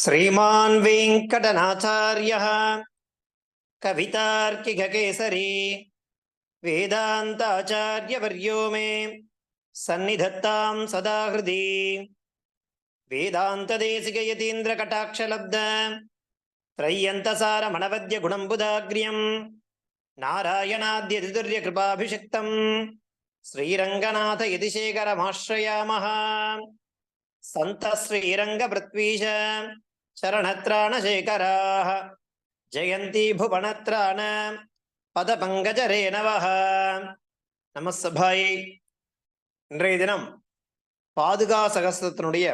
श्रीमान् वेङ्कटनाचार्यः कवितार्किककेसरी वेदान्ताचार्यवर्यो मे सन्निधत्तां सदा हृदि वेदान्तदेशिकयतीन्द्रकटाक्षलब्ध त्रय्यन्तसारमणवद्यगुणम्बुदाग्र्यम् नारायणाद्यतिदुर्यकृपाभिषिक्तम् श्रीरङ्गनाथ यतिशेखरमाश्रयामः सन्तः श्रीरङ्गपृथ्वीश शरणत्राणशेखराः ஜெயந்தி भुवनत्राण பதபங்கஜரே நமஹ. நமசபாயை இன்றைய தினம் பாதுகா சகசத்தினுடைய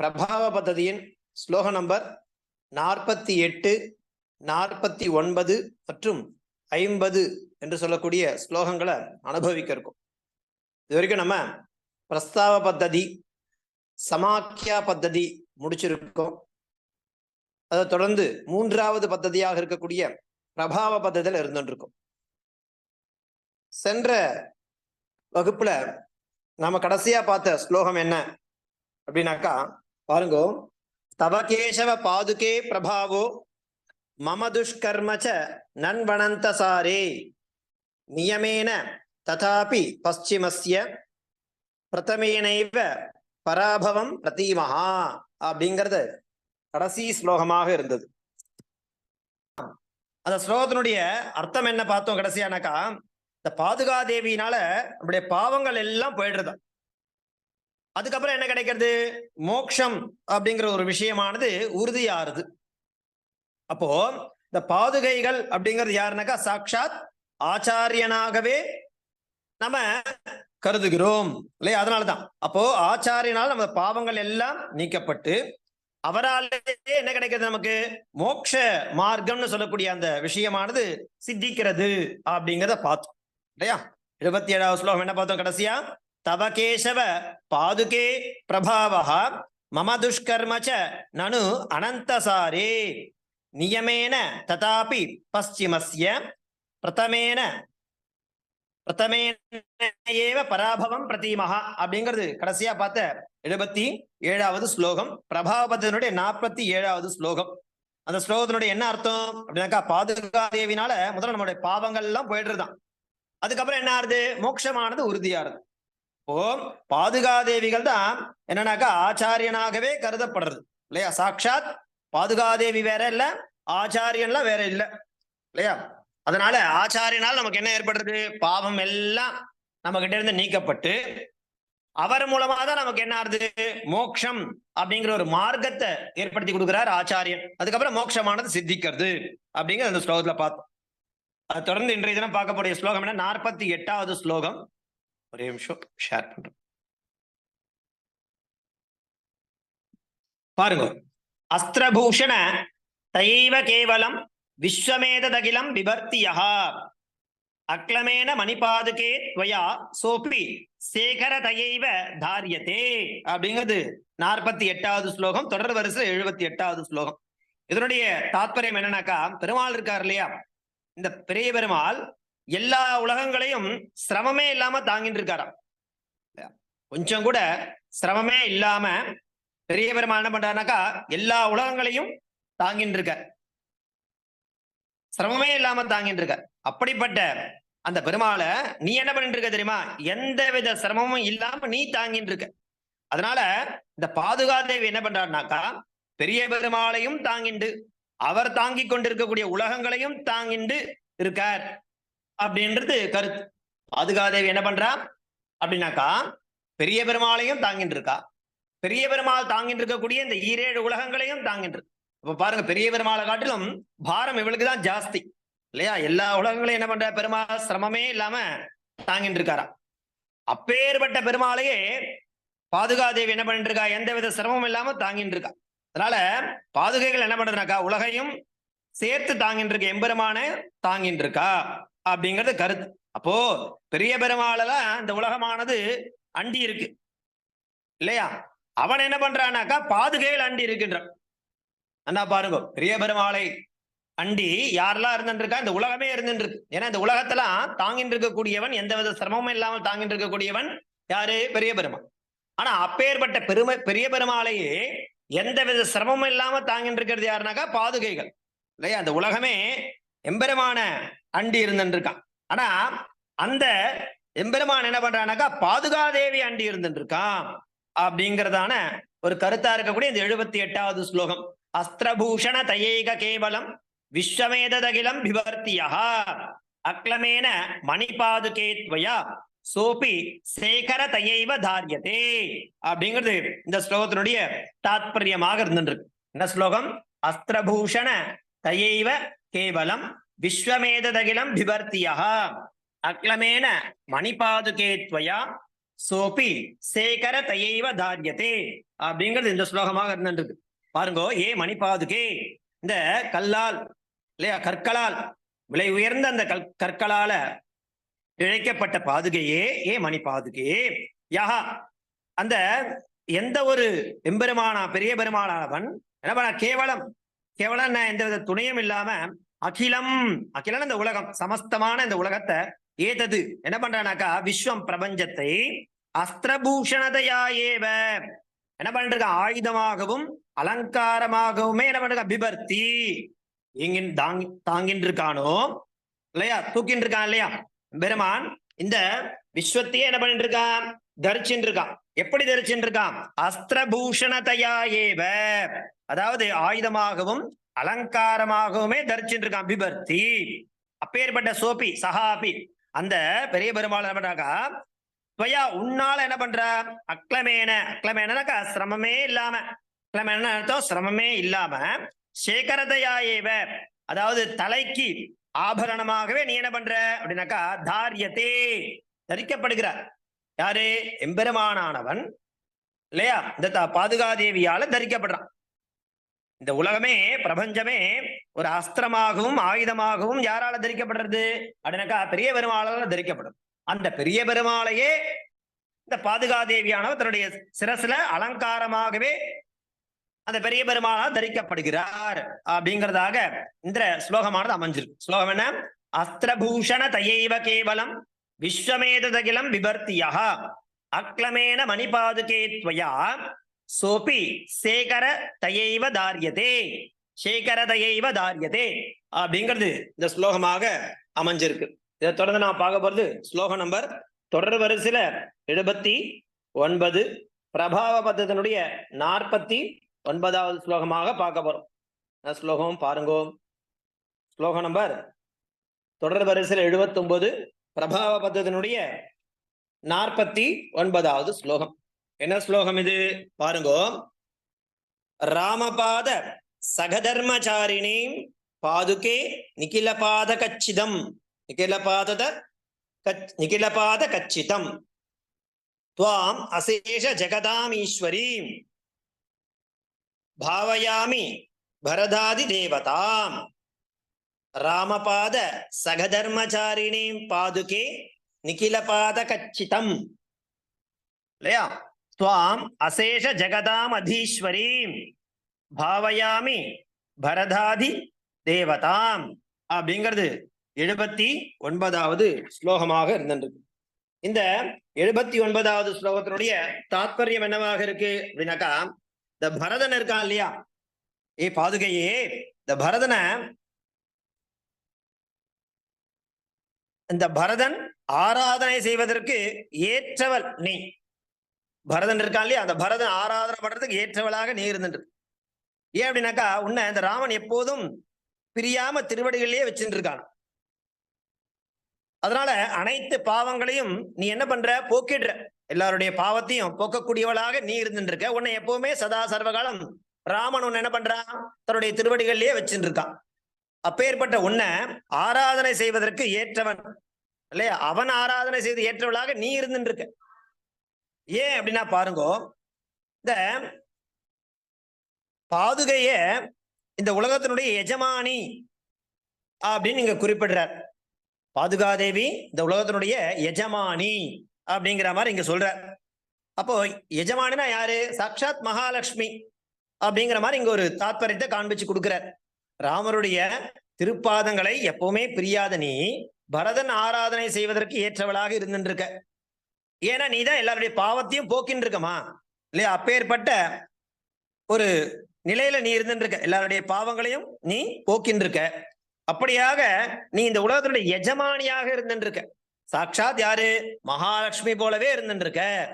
பிரபாவ பദ്ധதியின் ஸ்லோக நம்பர் நாற்பத்தி எட்டு நாற்பத்தி ஒன்பது மற்றும் ஐம்பது என்று சொல்லக்கூடிய ஸ்லோகங்களை அனுபவிக்க இருக்கும் இது வரைக்கும் நம்ம பிரஸ்தாவ பத்ததி சமாக்கியா பத்ததி முடிச்சிருக்கோம். அதை தொடர்ந்து மூன்றாவது பദ്ധதியாக இருக்கக்கூடிய பிரபாவ பத்தத்தில் இருந்துருக்கும் சென்ற வகுப்புல நாம கடைசியா பார்த்த ஸ்லோகம் என்ன? அப்படின்னாக்கா பாருங்க தவகேசவ பாதுகே பிரபாவோ மம துஷ்கர்மச்ச நண்பனந்தசாரே நியமேன ததாபி பஸ்சிமஸ்ய பிரதமேனைவ பராபவம் பிரதீமஹா அப்படிங்கிறது கடைசி ஸ்லோகமாக இருந்தது. அந்த ஸ்லோகத்தினுடைய அர்த்தம் என்ன பார்த்தோம் கடைசியானாக்கா இந்த பாதுகா தேவியினால நம்முடைய பாவங்கள் எல்லாம் போயிடுறதா அதுக்கப்புறம் என்ன கிடைக்கிறது? மோக்ஷம் அப்படிங்கிற ஒரு விஷயமானது உறுதியாருது அப்போ இந்த பாதுகைகள் அப்படிங்கிறது யாருனாக்கா? சாட்சாத் ஆச்சாரியனாகவே நம்ம கருதுகிறோம். இல்லையா? அதனாலதான். அப்போ ஆச்சாரியனால் நம்ம பாவங்கள் எல்லாம் நீக்கப்பட்டு அவராலே என்ன கிடைக்கிறது நமக்கு? மோட்ச மார்க்கம்னு சொல்லக்கூடிய அந்த விஷயமானது சித்திக்கிறது அப்படிங்கிறத பார்த்தோம். இல்லையா? இருபத்தி ஏழாவது ஸ்லோகம் என்ன பார்த்தோம் கடைசியா? தவ கேசவ பாதுகே பிரபாவா மம துஷ்கர்மச்ச நனு அனந்தசாரே. நியமேன ததாபி பশ্চিமஸ்ய பிரதமேன பிரதமேனேவ பராபவம் பிரதீமகா அப்படிங்கிறது கடைசியா பார்த்த எழுபத்தி ஏழாவது ஸ்லோகம் பிரபாபதனுடைய நாற்பத்தி ஏழாவது ஸ்லோகம். அந்த ஸ்லோகத்தினுடைய என்ன அர்த்தம்? அப்படின்னாக்கா பாதுகா தேவினால முதல்ல நம்மளுடைய பாவங்கள் எல்லாம் போயிடுறதுதான். அதுக்கப்புறம் என்ன ஆறுது? மோட்சமானது உறுதியாருது இப்போ பாதுகாதேவிகள் தான் என்னன்னாக்கா ஆச்சாரியனாகவே கருதப்படுறது. இல்லையா? சாட்சாத் பாதுகாதேவி வேற இல்ல ஆச்சாரியன்லாம் வேற இல்ல. இல்லையா? அதனால ஆச்சாரியனால் நமக்கு என்ன ஏற்படுறது? பாவம் எல்லாம் நம்ம கிட்ட இருந்து நீக்கப்பட்டு அவர் மூலமா தான் நமக்கு என்ன ஆறுது? மோக்ஷம் அப்படிங்கிற ஒரு மார்க்கத்தை ஏற்படுத்தி கொடுக்கிறார் ஆச்சாரியன். அதுக்கப்புறம் மோட்சமானது சித்திக்கிறது அப்படிங்கிற அந்த ஸ்லோகத்துல பார்த்தோம். அது தொடர்ந்து இன்றைய தினம் பார்க்கக்கூடிய ஸ்லோகம் என்ன? நாற்பத்தி எட்டாவது ஸ்லோகம். ஒரே நிமிஷம் ஷேர் பண்றோம் பாருங்க. அஸ்திரபூஷண தைவ கேவலம் விஸ்வமேததகிலம் விபர்த்தியா அக்லமேன மணிபாதுகே துவயா சோபி. சேகர தயைவ தாரியத்தே அப்படிங்கிறது நாற்பத்தி எட்டாவது ஸ்லோகம் தொடர் வரிசை எழுபத்தி எட்டாவது ஸ்லோகம். இதனுடைய தாத்பரியம் என்னன்னாக்கா பெருமாள் இருக்கார் இல்லையா? இந்த பெரிய பெருமாள் எல்லா உலகங்களையும் சிரமமே இல்லாம தாங்கிட்டு இருக்காராம். கொஞ்சம் கூட சிரமமே இல்லாம பெரிய பெருமாள் என்ன பண்றாருனாக்கா எல்லா உலகங்களையும் தாங்கிட்டு இருக்கார். சிரமமே இல்லாம தாங்கிட்டு இருக்க. அப்படிப்பட்ட அந்த பெருமாளை நீ என்ன பண்ணிட்டு இருக்க தெரியுமா? எந்த வித சிரமமும் இல்லாம நீ தாங்கிட்டு இருக்க. அதனால இந்த பாதுகாதேவி என்ன பண்றாருனாக்கா பெரிய பெருமாளையும் தாங்கிண்டு அவர் தாங்கி கொண்டிருக்கக்கூடிய உலகங்களையும் தாங்கிண்டு இருக்கார். அப்படின்றது கருத்து. பாதுகாதேவி என்ன பண்றா? அப்படின்னாக்கா பெரிய பெருமாளையும் தாங்கிட்டு இருக்கா. பெரிய பெருமாள் தாங்கிட்டு இருக்கக்கூடிய இந்த ஈரேழு உலகங்களையும் தாங்கிட்டு இருக்கு இப்ப பாருங்க பெரிய பெருமாளை காட்டிலும் பாரம் இவளுக்கு தான் ஜாஸ்தி. இல்லையா? எல்லா உலகங்களையும் என்ன பண்ற? பெருமாள் சிரமமே இல்லாம தாங்கிட்டு இருக்காரா அப்பேற்பட்ட பெருமாளையே பாதுகாதேவி என்ன பண்ணிட்டு இருக்கா எந்த வித சிரமமும் இல்லாம தாங்கிட்டு இருக்கா அதனால பாதுகைகள் என்ன பண்றதுனாக்கா உலகையும் சேர்த்து தாங்கிட்டு இருக்க எம்பெருமான தாங்கிட்டு இருக்கா அப்படிங்கிறது கருத்து. அப்போ பெரிய பெருமாளெல்லாம் இந்த உலகமானது அண்டி இருக்கு இல்லையா? அவன் என்ன பண்றானாக்கா பாதுகைகள் அண்டி இருக்கின்றான் அண்ணா பாருங்க. பெரிய பெருமாளை அண்டி யாரெல்லாம் இருந்துருக்கா? இந்த உலகமே இருந்துட்டு இருக்கு ஏன்னா இந்த உலகத்தெல்லாம் தாங்கிட்டு இருக்கக்கூடியவன் எந்தவித சிரமமும் இல்லாமல் தாங்கிட்டு இருக்கக்கூடியவன் யாரு? பெரிய பெருமாள் ஆனா அப்பேற்பட்ட பெருமை பெரிய பெருமாளையே எந்தவித சிரமமும் இல்லாம தாங்கிட்டு இருக்கிறது யாருனாக்கா? பாதுகைகள். இல்லையா? அந்த உலகமே எம்பெருமான அண்டி இருந்துருக்கான் ஆனா அந்த எம்பெருமான் என்ன பண்றானாக்கா பாதுகாதேவி அண்டி இருந்துருக்கான் அப்படிங்கிறதான ஒரு கருத்தா இருக்கக்கூடிய இந்த எழுபத்தி எட்டாவது ஸ்லோகம். அஸ்திரபூஷண தயேக கேவலம் விஸ்வமேததகிலம் பிவர்த்தியா அக்லமேன மணிபாதுகே துவயா சோபி சேகர தயைவ தாரியதே. அப்படிங்கிறது இந்த ஸ்லோகத்தினுடைய தாத்பரியமாக இருந்துருக்கு என்ன ஸ்லோகம்? அஸ்திரபூஷண தயைவ கேவலம் விஸ்வமேததகிலம் பிவர்த்தியா அக்லமேன மணிபாதுகே துவயா சோபி சேகர தயைவ தாரியதே. அப்படிங்கிறது இந்த ஸ்லோகமாக இருந்துருக்கு பாருங்கோ ஏ மணிப்பாதுகே. இந்த கல்லால் இல்லையா கற்களால் விலை உயர்ந்த அந்த கல் கற்களால இழைக்கப்பட்ட பாதுகையே ஏ மணி பாதுகே யஹா அந்த எந்த ஒரு எம்பெருமானா பெரிய பெருமானானவன் என்ன பண்ண கேவலம். கேவலம் என்ன? எந்த வித துணையும் இல்லாம அகிலம் அகிலம் இந்த உலகம் சமஸ்தமான இந்த உலகத்தை ஏதது என்ன பண்றானாக்கா விஸ்வம் பிரபஞ்சத்தை அஸ்திரபூஷணதையா ஏவ. என்ன பண்றாங்க ஆயுதமாகவும் அலங்காரமாகவுமே என்ன பண்றாங்க பிபர்த்தி. எங்கின் தாங்கி தாங்கின்னு இருக்கானோ இல்லையா? தூக்கின்னு இருக்கான் இல்லையா? பெருமான் இந்த விஸ்வத்தையே என்ன பண்ணிட்டு இருக்கான்? தரிச்சுட்டு இருக்கான் எப்படி தரிச்சுட்டு இருக்கான் அஸ்திரபூஷணதையா ஏவ? அதாவது ஆயுதமாகவும் அலங்காரமாகவுமே தரிச்சுட்டு இருக்கான் பிபர்த்தி. அப்பேற்பட்ட சோபி சஹாபி அந்த பெரிய பெருமாள் என்ன பண்றாக்கா துவையா உன்னால என்ன பண்ற? அக்லமேன. அக்லமேனக்கா சிரமமே இல்லாம. அக்லமேன அர்த்தம்? சிரமமே இல்லாம சேகரதையா ஏவ அதாவது தலைக்கு ஆபரணமாகவே நீ என்ன பண்ற? அப்படின்னாக்கா தாரியத்தே தரிக்கப்படுகிறார். யாரு? எம்பெருமானானவன். இல்லையா? இந்த பாதுகாதேவியால தரிக்கப்படுறான். இந்த உலகமே பிரபஞ்சமே ஒரு அஸ்திரமாகவும் ஆயுதமாகவும் யாரால தரிக்கப்படுறது? அப்படின்னாக்கா பெரிய பெருமாளால தரிக்கப்படும். அந்த பெரிய பெருமாளையே இந்த பாதுகாதேவியானவர் தன்னுடைய சிரசுல அலங்காரமாகவே அந்த பெரிய பெருமாளால் தரிக்கப்படுகிறார் அப்படிங்கிறதாக இந்த ஸ்லோகமானது அமைஞ்சிருக்கு. ஸ்லோகம் என்ன? அஸ்திரபூஷண தயைவ கேவலம் விஸ்வமேததகிலம் விபர்த்தியா அக்லமேன மணிபாதுகே துவயா சோபி சேகர தயைவ தாரியதே. சேகர தயைவ தாரியதே. அப்படிங்கிறது இந்த ஸ்லோகமாக அமைஞ்சிருக்கு. இதை தொடர்ந்து நான் பார்க்க போறது ஸ்லோகம் நம்பர் தொடர் வரிசையில எழுபத்தி ஒன்பது. பிரபாவ பத்தத்தினுடைய நாற்பத்தி ஒன்பதாவது ஸ்லோகமாக பார்க்க போறோம். ஸ்லோகம்? பாருங்கோ. ஸ்லோகம் நம்பர் தொடர் வரிசையில் எழுபத்தி ஒன்பது பிரபாவ பத்தத்தினுடைய நாற்பத்தி ஒன்பதாவது ஸ்லோகம். என்ன ஸ்லோகம் இது? பாருங்கோ. ராமபாத சகதர்மச்சாரிணி பாதுகே நிகிலபாத கச்சிதம் நிகிலபாதத நிகிலபாத கச்சிதம். துவாம் அசேஷ ஜெகதாமீஸ்வரீம். பாவயாமி பரதாதி தேவதாம். ராமபாத சகதர்மச்சாரிணீம் பாதுகே நிகிலபாத கச்சிதம். இல்லையா? துவாம் அசேஷ ஜெகதாம் அதீஸ்வரீம் பாவயாமி பரதாதி தேவதாம். அப்படிங்கிறது எழுபத்தி ஒன்பதாவது ஸ்லோகமாக இருந்திருக்கு இந்த எழுபத்தி ஒன்பதாவது ஸ்லோகத்தினுடைய தாத்பரியம் என்னவாக இருக்கு அப்படின்னாக்கா இந்த பரதன் இருக்கான் இல்லையா? ஏ பாதுகையே இந்த பரதனை இந்த பரதன் ஆராதனை செய்வதற்கு ஏற்றவள் நீ. பரதன் இருக்கான் இல்லையா? அந்த பரதன் ஆராதனை பண்றதுக்கு ஏற்றவளாக நீ இருந்துட்டு ஏன் அப்படின்னாக்கா உன்னை இந்த ராமன் எப்போதும் பிரியாம திருவடிகளிலேயே வச்சுட்டு இருக்கான் அதனால அனைத்து பாவங்களையும் நீ என்ன பண்ற? போக்கிடுற. எல்லாருடைய பாவத்தையும் போக்கக்கூடியவளாக நீ இருந்துட்டு இருக்க உன்னை எப்பவுமே சதா சர்வகாலம் ராமன் உன்னை என்ன பண்றான் தன்னுடைய திருவடிகள்லயே வச்சுட்டு இருக்கான் அப்பேற்பட்ட உன்னை ஆராதனை செய்வதற்கு ஏற்றவன். இல்லையா? அவன் ஆராதனை செய்து ஏற்றவளாக நீ இருந்துட்டு இருக்க ஏன் அப்படின்னா பாருங்க இந்த பாதுகைய இந்த உலகத்தினுடைய எஜமானி அப்படின்னு நீங்க குறிப்பிடுறார். பாதுகாதேவி இந்த உலகத்தினுடைய எஜமானி அப்படிங்கிற மாதிரி இங்க சொல்ற. அப்போ எஜமானினா யாரு? சாட்சாத் மகாலட்சுமி அப்படிங்கிற மாதிரி இங்க ஒரு தாத்பரியத்தை காண்பிச்சு கொடுக்கிறார் ராமருடைய திருப்பாதங்களை எப்பவுமே பிரியாத நீ பரதன் ஆராதனை செய்வதற்கு ஏற்றவளாக இருந்துருக்க. ஏன்னா நீ தான் எல்லாருடைய பாவத்தையும் போக்கின்னு இருக்கமா இல்லையா? அப்பேற்பட்ட ஒரு நிலையில நீ இருந்துருக்க. எல்லாருடைய பாவங்களையும் நீ போக்கின்னு இருக்க அப்படியாக நீ இந்த உலகத்தினுடைய எஜமானியாக இருந்துருக்க. இருக்க சாட்சாத் யாரு? மகாலட்சுமி போலவே இருந்துருக்க.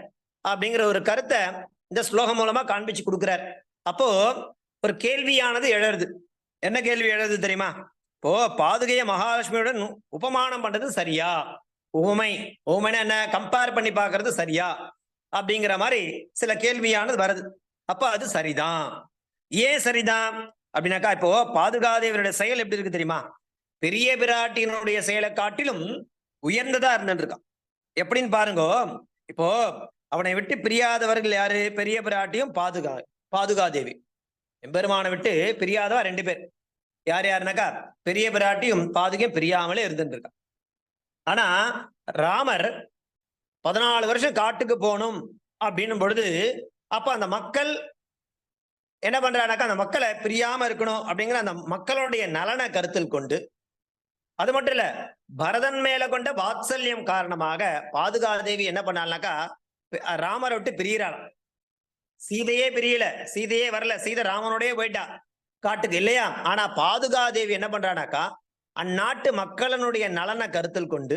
அப்படிங்கிற ஒரு கருத்தை இந்த ஸ்லோகம் மூலமா காண்பிச்சு கொடுக்குறார். அப்போ ஒரு கேள்வியானது எழருது என்ன கேள்வி எழருது தெரியுமா? இப்போ பாதுகைய மகாலட்சுமியுடன் உபமானம் பண்றது சரியா? உவமை. உவமைன்னா என்ன? கம்பேர் பண்ணி பாக்குறது சரியா? அப்படிங்கிற மாதிரி சில கேள்வியானது வருது. அப்ப அது சரிதான். ஏன் சரிதான்? அப்படின்னாக்கா இப்போ பாதுகாதேவனுடைய செயல் எப்படி இருக்கு தெரியுமா? பெரிய பிராட்டியினுடைய செயலை காட்டிலும் உயர்ந்ததா இருந்துருக்கான் இருக்கான். எப்படின்னு பாருங்க இப்போ அவனை விட்டு பிரியாதவர்கள் யாரு? பெரிய பிராட்டியும் பாதுகா பாதுகாதேவி. எம்பெருமானை விட்டு பிரியாதவா ரெண்டு பேர். யார் யாருனாக்கா? பெரிய பிராட்டியும் பாதுகையும் பிரியாமலே இருந்துருக்கான் இருக்கான். ஆனா ராமர் பதினாலு வருஷம் காட்டுக்கு போகணும் அப்படின்னும் பொழுது அப்ப அந்த மக்கள் என்ன பண்றானாக்கா அந்த மக்களை பிரியாம இருக்கணும் அப்படிங்கிற அந்த மக்களுடைய நலனை கருத்தில் கொண்டு அது மட்டும் இல்ல பரதன் மேல கொண்ட வாத்சல்யம் காரணமாக பாதுகாதேவி என்ன பண்ணாள்னாக்கா ராமரை விட்டு பிரியறாளாம் சீதையே பிரியல சீதையே வரல சீதை ராமனோடய போயிட்டா. காட்டுக்கு இல்லையா? ஆனா பாதுகாதேவி என்ன பண்றானாக்கா அந்நாட்டு மக்களினுடைய நலனை கருத்தில் கொண்டு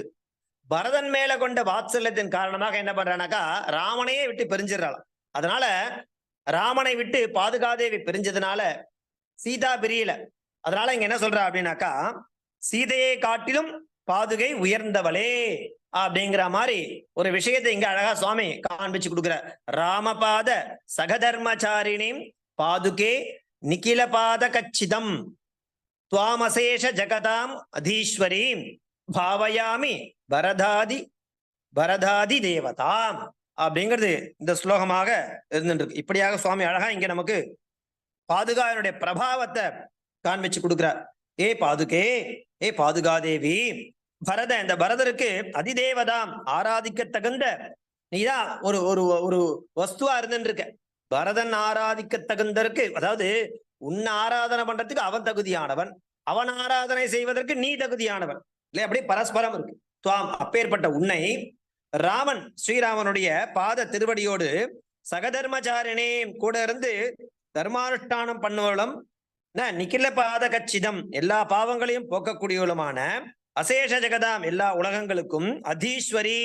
பரதன் மேல கொண்ட வாத்சல்யத்தின் காரணமாக என்ன பண்றானாக்கா ராமனையே விட்டு பிரிஞ்சிடறாளாம். அதனால ராமனை விட்டு பாதுகாதேவி பிரிஞ்சதுனால சீதா பிரியல. அதனால இங்க என்ன சொல்றா அப்படின்னாக்கா சீதையை காட்டிலும் பாதுகை உயர்ந்தவளே அப்படிங்கிற மாதிரி ஒரு விஷயத்தை இங்க அழகா சுவாமி காண்பிச்சு கொடுக்குற. ராமபாத சகதர்மச்சாரிணிம் பாதுகே நிகில பாத கச்சிதம் துவாமசேஷ ஜகதாம் அதீஸ்வரீம். பாவயாமி பரதாதி பரதாதி தேவதாம். அப்படிங்கிறது இந்த ஸ்லோகமாக இருந்துருக்கு இப்படியாக சுவாமி அழகா இங்க நமக்கு பாதுகாவனுடைய பிரபாவத்தை காண்பிச்சு கொடுக்கிறார். ஏ பாதுகே ஏ பாதுகாதேவி பரத இந்த பரதருக்கு அதிதேவதாம் ஆராதிக்க தகுந்த நீதான் ஒரு ஒரு ஒரு வஸ்துவா இருந்துருக்க பரதன் ஆராதிக்க தகுந்தருக்கு அதாவது உன்னை ஆராதனை பண்றதுக்கு அவன் தகுதியானவன் அவன் ஆராதனை செய்வதற்கு நீ தகுதியானவன். இல்லை அப்படியே பரஸ்பரம் இருக்கு. துவாம் அப்பேற்பட்ட உன்னை ராமன் ஸ்ரீராமனுடைய பாத திருவடியோடு சகதர்மச்சாரினே கூட இருந்து தர்மானுஷ்டானம் பண்ணுவளும் நிக்கில பாத கச்சிதம் எல்லா பாவங்களையும் போக்கக்கூடியவளுமான அசேஷ ஜெகதாம் எல்லா உலகங்களுக்கும் அதீஸ்வரி.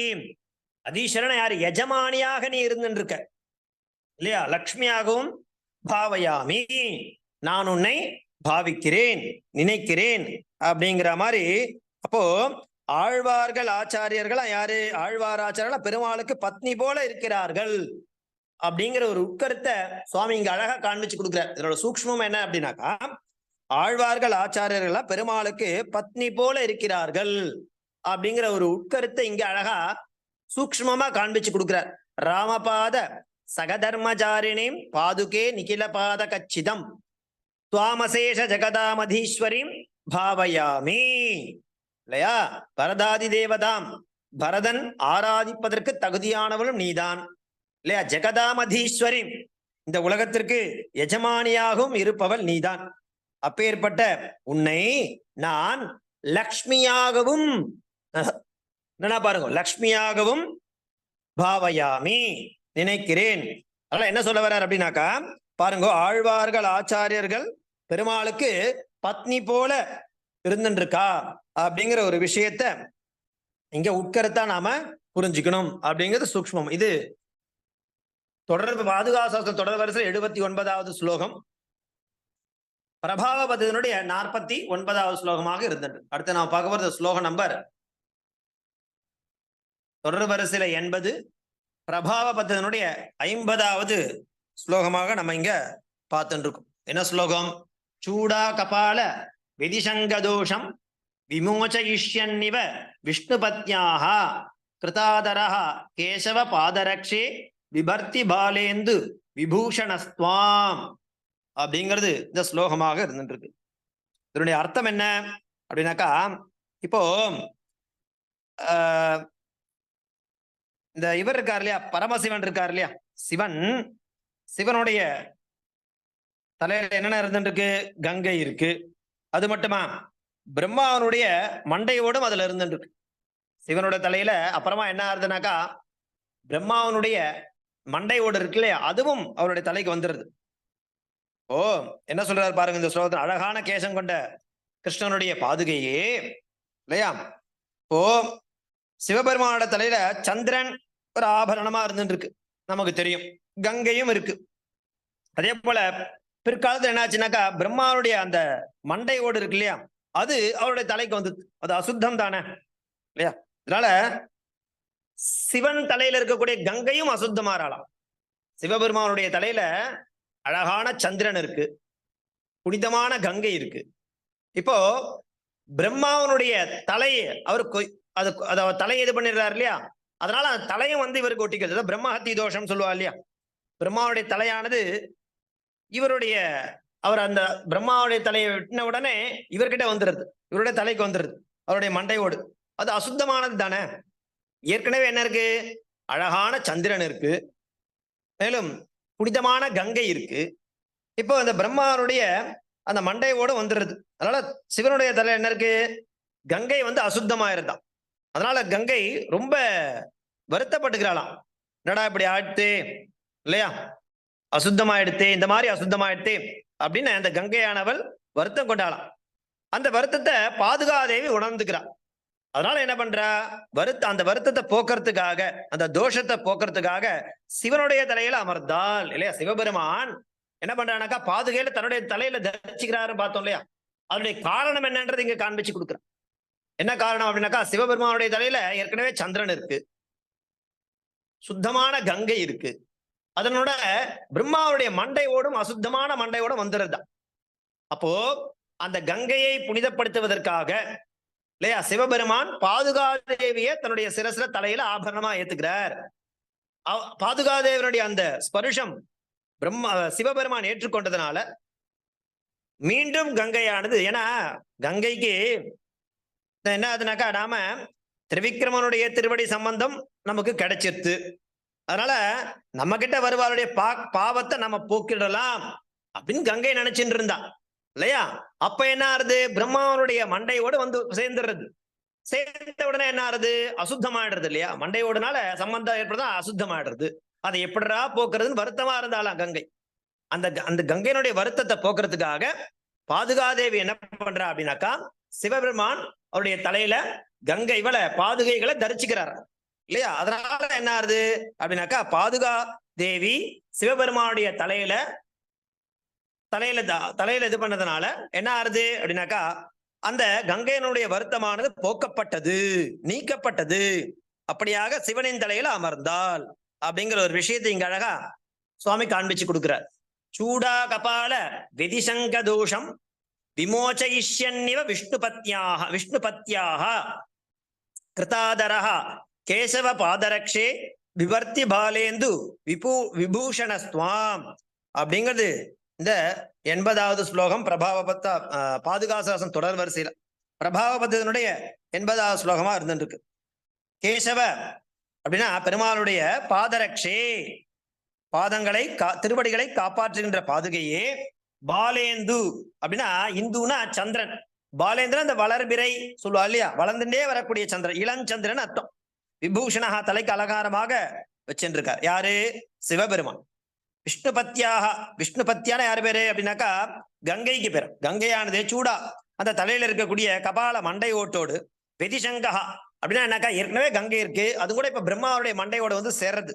அதீஸ்வரன் யாரு? எஜமானியாக நீ இருந்துட்டு இருக்க இல்லையா? லக்ஷ்மியாகவும் பாவயாமி நான் உன்னை பாவிக்கிறேன் நினைக்கிறேன் அப்படிங்கிற மாதிரி அப்போ ஆழ்வார்கள் ஆச்சாரியர்களா யாரு? ஆழ்வார் ஆச்சாரியர்கள்? பெருமாளுக்கு பத்னி போல இருக்கிறார்கள். அப்படிங்கிற ஒரு உட்கருத்தை சுவாமி இங்க அழகா காண்பிச்சு கொடுக்குறார். இதனோட சூக்மம் என்ன அப்படின்னாக்கா ஆழ்வார்கள் ஆச்சாரியர்களா பெருமாளுக்கு பத்னி போல இருக்கிறார்கள். அப்படிங்கிற ஒரு உட்கருத்தை இங்க அழகா சூக்மமா காண்பிச்சு கொடுக்கிறார். ராமபாத சகதர்மச்சாரிணிம் பாதுகே நிகில பாத கச்சிதம். துவாமசேஷ ஜெகதாமதீஸ்வரிம் பாவயாமி. இல்லையா? பரதாதி தேவதாம். பரதன் ஆராதிப்பதற்கு தகுதியானவளும் நீதான். இல்லையா? ஜெகதாமதீஸ்வரி இந்த உலகத்திற்கு எஜமானியாகவும் இருப்பவள் நீதான். அப்பேற்பட்ட உன்னை நான் லக்ஷ்மியாகவும் என்ன பாருங்க லக்ஷ்மியாகவும் பாவயாமி நினைக்கிறேன். அதனால என்ன சொல்ல வர்றார் அப்படின்னாக்கா பாருங்க ஆழ்வார்கள் ஆச்சாரியர்கள் பெருமாளுக்கு பத்னி போல இருந்துருக்கா அப்படிங்கிற ஒரு விஷயத்த இங்க உட்கருத்தா நாம புரிஞ்சுக்கணும். அப்படிங்கிறது சூக்மம் இது தொடர்பு பாதுகாசாஸ்திர தொடர் வரிசை எழுபத்தி ஒன்பதாவது ஸ்லோகம். பிரபாவ நாற்பத்தி ஒன்பதாவது ஸ்லோகமாக இருந்தது. அடுத்து நாம் பார்க்க போறது ஸ்லோகம் நம்பர் தொடர் வரிசையில எண்பது பிரபாவபத்தனுடைய ஐம்பதாவது ஸ்லோகமாக நம்ம இங்க பார்த்துட்டு இருக்கோம் என்ன ஸ்லோகம்? சூடா கபால விதிசங்கதோஷம் விமோச்சயிஷ்யன்னிவ விஷ்ணுபத்யாக கிருதாதரா கேசவ பாதரக்ஷே விபர்த்தி பாலேந்து விபூஷணஸ்துவாம் அப்படிங்கிறது இந்த ஸ்லோகமாக இருந்துட்டு இருக்கு இதனுடைய அர்த்தம் என்ன அப்படின்னாக்கா இப்போ இந்த இவர் இருக்கார் இல்லையா? பரமசிவன் இருக்கார் இல்லையா? சிவன் சிவனுடைய தலையில என்னென்ன இருந்துட்டு இருக்கு கங்கை இருக்கு. அது மட்டுமா? பிரம்மாவனுடைய மண்டையோடும் அதுல இருந்துருக்கு சிவனோட தலையில அப்புறமா என்ன ஆகுதுனாக்கா பிரம்மாவனுடைய மண்டையோடு இருக்கு இல்லையா? அதுவும் அவருடைய தலைக்கு வந்துருது. ஓ என்ன சொல்றாரு பாருங்க இந்த ஸ்லோகத்தில்? அழகான கேசம் கொண்ட கிருஷ்ணனுடைய பாதுகையே இல்லையா? ஓ சிவபெருமானோட தலையில சந்திரன் ஒரு ஆபரணமா இருந்துட்டு இருக்கு நமக்கு தெரியும். கங்கையும் இருக்கு. அதே போல பிற்காலத்துல என்னாச்சுனாக்கா பிரம்மாவுடைய அந்த மண்டை ஓடு இருக்கு இல்லையா? அது அவருடைய தலைக்கு வந்து அது அசுத்தம் தானே இல்லையா? அதனால சிவன் தலையில இருக்கக்கூடிய கங்கையும் அசுத்தமாறாளாம். சிவபெருமானுடைய தலையில அழகான சந்திரன் இருக்கு. புனிதமான கங்கை இருக்கு. இப்போ பிரம்மாவனுடைய தலையை அவர் கொய்- அது அது அவர் தலையை இது பண்ணிடுறாரு இல்லையா? அதனால அந்த தலையும் வந்து இவருக்கு ஒட்டிக்கிறது. பிரம்மஹத்தி தோஷம் சொல்லுவா இல்லையா? பிரம்மாவுடைய தலையானது இவருடைய அவர் அந்த பிரம்மாவுடைய தலையை வெட்டின உடனே இவர்கிட்ட வந்துடுது இவருடைய தலைக்கு வந்துடுது அவருடைய மண்டையோடு. அது அசுத்தமானது தானே? ஏற்கனவே என்ன இருக்கு? அழகான சந்திரன் இருக்கு. மேலும் புனிதமான கங்கை இருக்கு. இப்போ அந்த பிரம்மாவுடைய அந்த மண்டையோடு வந்துடுது அதனால சிவனுடைய தலை என்ன இருக்கு? கங்கை வந்து அசுத்தமா இருந்தான் அதனால கங்கை ரொம்ப வருத்தப்பட்டுக்கிறாளாம். என்னடா இப்படி ஆட்டு இல்லையா? அசுத்தமாயிடுத்தே இந்த மாதிரி அசுத்தமாயிடுத்தே அப்படின்னு அந்த கங்கையானவள் வருத்தம் கொண்டாளாம். அந்த வருத்தத்தை பாதுகாதேவி உணர்ந்துக்கிறான் அதனால என்ன பண்றா? வருத்த அந்த வருத்தத்தை போக்குறதுக்காக அந்த தோஷத்தை போக்குறதுக்காக சிவனுடைய தலையில அமர்ந்தாள் இல்லையா? சிவபெருமான் என்ன பண்றானாக்கா பாதுகையில தன்னுடைய தலையில தரிச்சுக்கிறாரு பார்த்தோம் இல்லையா? அதனுடைய காரணம் என்னன்றது இங்க காண்பிச்சு கொடுக்குறான் என்ன காரணம் அப்படின்னாக்கா சிவபெருமானுடைய தலையில ஏற்கனவே சந்திரன் இருக்கு. சுத்தமான கங்கை இருக்கு. அதனோட பிரம்மாவுடைய மண்டையோடும் அசுத்தமான மண்டையோடும் வந்துருதான் அப்போ அந்த கங்கையை புனிதப்படுத்துவதற்காக இல்லையா? சிவபெருமான் பாதுகாதேவிய தன்னுடைய சிரசுல தலையில ஆபரணமா ஏத்துக்கிறார். பாதுகாதேவனுடைய அந்த ஸ்பருஷம் பிரம்மா சிவபெருமான் ஏற்றுக்கொண்டதுனால மீண்டும் கங்கையானது. ஏன்னா கங்கைக்கு என்ன ஆகுதுனாக்கா நாம திரிவிக்ரமனுடைய திருவடி சம்பந்தம் நமக்கு கிடைச்சிருது அதனால நம்ம கிட்ட வருவாருடைய பா பாவத்தை நம்ம போக்கிடலாம் அப்படின்னு கங்கை நினைச்சுட்டு இருந்தா. இல்லையா? அப்ப என்ன ஆறுது? பிரம்மாவனுடைய மண்டையோடு வந்து சேர்ந்துடுறது. சேர்ந்த உடனே என்ன ஆறுது? அசுத்தமாயிடுறது இல்லையா? மண்டையோடுனால சம்பந்தம் ஏற்படுறதா அசுத்தமாயிடுறது. அதை எப்படிரா போக்குறதுன்னு வருத்தமா இருந்தாலாம் கங்கை. அந்த க- அந்த கங்கையினுடைய வருத்தத்தை போக்குறதுக்காக பாதுகாதேவி என்ன பண்றா அப்படின்னாக்கா சிவபெருமான் அவருடைய தலையில கங்கை இவளை பாதுகைகளை தரிச்சுக்கிறார் இல்லையா? அதனால என்ன ஆறுது அப்படின்னாக்கா பாதுகா தேவி சிவபெருமானுடைய தலையில தலையில தலையில இது பண்ணதுனால என்ன ஆறுது? அப்படின்னாக்கா அந்த கங்கையனுடைய வருத்தமானது போக்கப்பட்டது நீக்கப்பட்டது. அப்படியாக சிவனின் தலையில அமர்ந்தாள். அப்படிங்கிற ஒரு விஷயத்தை இங்க அழகா சுவாமி காண்பிச்சு கொடுக்கிறார். சூடா கபால விதிசங்க தோஷம் விமோச்சயிஷ்யன்னிவ விஷ்ணு பத்யாக கிருதாதரஹ கேசவ பாதரக்ஷே விவர்த்தி பாலேந்து விபூ விபூஷணஸ்துவாம் அப்படிங்கிறது இந்த எண்பதாவது ஸ்லோகம் பிரபாவபத்த ஆஹ், தொடர் வரிசையில. பிரபாவபத்தினுடைய எண்பதாவது ஸ்லோகமா இருந்துருக்கு கேசவ அப்படின்னா பெருமாளுடைய பாதரக்ஷே பாதங்களை கா திருவடிகளை காப்பாற்றுகின்ற பாதுகையே பாலேந்து அப்படின்னா இந்துனா சந்திரன். பாலேந்திரன் அந்த வளர்பிறை சொல்லுவா இல்லையா? வளர்ந்துட்டே வரக்கூடிய சந்திரன் இளஞ்சந்திரன் அர்த்தம். விபூஷணஹா தலைக்கு அலங்காரமாக வச்சுருக்கார் யாரு? சிவபெருமான். விஷ்ணு பத்தியாக விஷ்ணு பத்தியான யார் பேரு? அப்படின்னாக்கா கங்கைக்கு பேர். கங்கையானது சூடா. அந்த தலையில இருக்கக்கூடிய கபால மண்டை ஓட்டோடு வெதிசங்கா அப்படின்னா என்னக்கா? ஏற்கனவே கங்கை இருக்கு. அது கூட இப்ப பிரம்மாவுடைய மண்டையோட வந்து சேர்றது.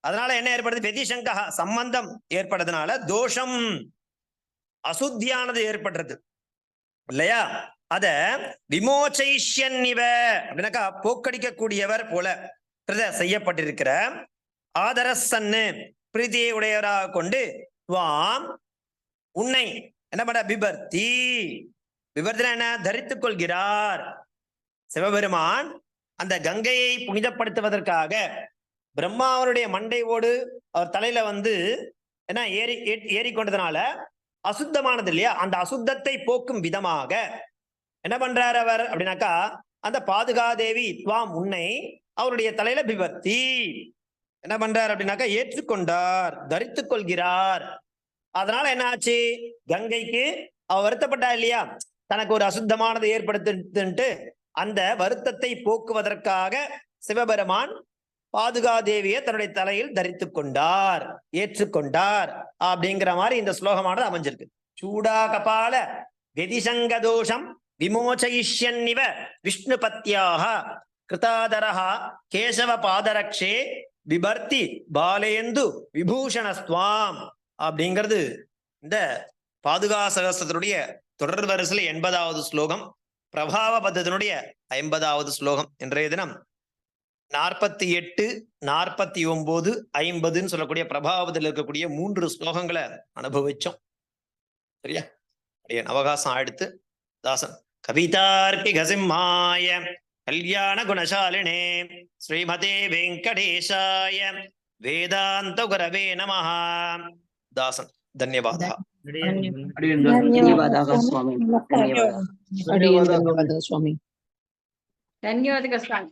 அதனால என்ன ஏற்படுது? வெதிசங்கா சம்பந்தம் ஏற்படுறதுனால தோஷம் அசுத்தியானது ஏற்படுறது. இல்லையா? அத விமோச்சைஷ்யன் இவ அப்படின்னாக்கா போக்கடிக்கக்கூடியவர் போல செய்யப்பட்டிருக்கிற ஆதரசன்னு பிரீதியை உடையவராக கொண்டு துவாம் உன்னை என்ன பண்ண பிபர்த்தி விபர்த்தினா என்ன? தரித்துக் கொள்கிறார். சிவபெருமான் அந்த கங்கையை புனிதப்படுத்துவதற்காக பிரம்மாவனுடைய மண்டையோடு அவர் தலையில வந்து என்ன ஏறி ஏறி கொண்டதுனால அசுத்தமானது இல்லையா? அந்த அசுத்தத்தை போக்கும் விதமாக என்ன பண்றார் அவர் அப்படின்னாக்கா அந்த பாதுகாதேவி துவாம் உன்னை அவருடைய தலையில விபத்தி என்ன பண்றார் அப்படின்னாக்கா ஏற்றுக்கொண்டார் தரித்து கொள்கிறார். அதனால என்ன ஆச்சு? கங்கைக்கு அவ வருத்தப்பட்டா இல்லையா? தனக்கு ஒரு அசுத்தமானது ஏற்படுத்துன்ட்டு அந்த வருத்தத்தை போக்குவதற்காக சிவபெருமான் பாதுகாதேவியை தன்னுடைய தலையில் தரித்து கொண்டார் ஏற்றுக்கொண்டார் அப்படிங்கிற மாதிரி இந்த ஸ்லோகமானது அமைஞ்சிருக்கு. சூடா கபால வெதிசங்க தோஷம் விமோச்சயிஷ்யன்னிவ விஷ்ணு பத்தியாக கிருதாதரஹா கேசவ பாதரக்ஷே விபர்த்தி பாலேந்து விபூஷணஸ்துவாம் அப்படிங்கிறது இந்த பாதுகா சகசத்தினுடைய தொடர் வரிசையில் எண்பதாவது ஸ்லோகம் பிரபாவ பத்தத்தினுடைய ஐம்பதாவது ஸ்லோகம் இன்றைய தினம் நாற்பத்தி எட்டு நாற்பத்தி ஒன்பது ஐம்பதுன்னு சொல்லக்கூடிய பிரபாவத்தில் இருக்கக்கூடிய மூன்று ஸ்லோகங்களை அனுபவிச்சோம் சரியா அப்படியே அவகாசம் அடுத்து தாசன் கவிதார்க்கிக சிம்மாய கல்யாண குணசாலினே ஸ்ரீமதே வெங்கடேஷாய வேதாந்த குரவே நமஹ தாசன் தன்யவாதா ధన్యవాదాలు స్వామి ధన్యవాదాలు ధన్యవాదాలు స్వామి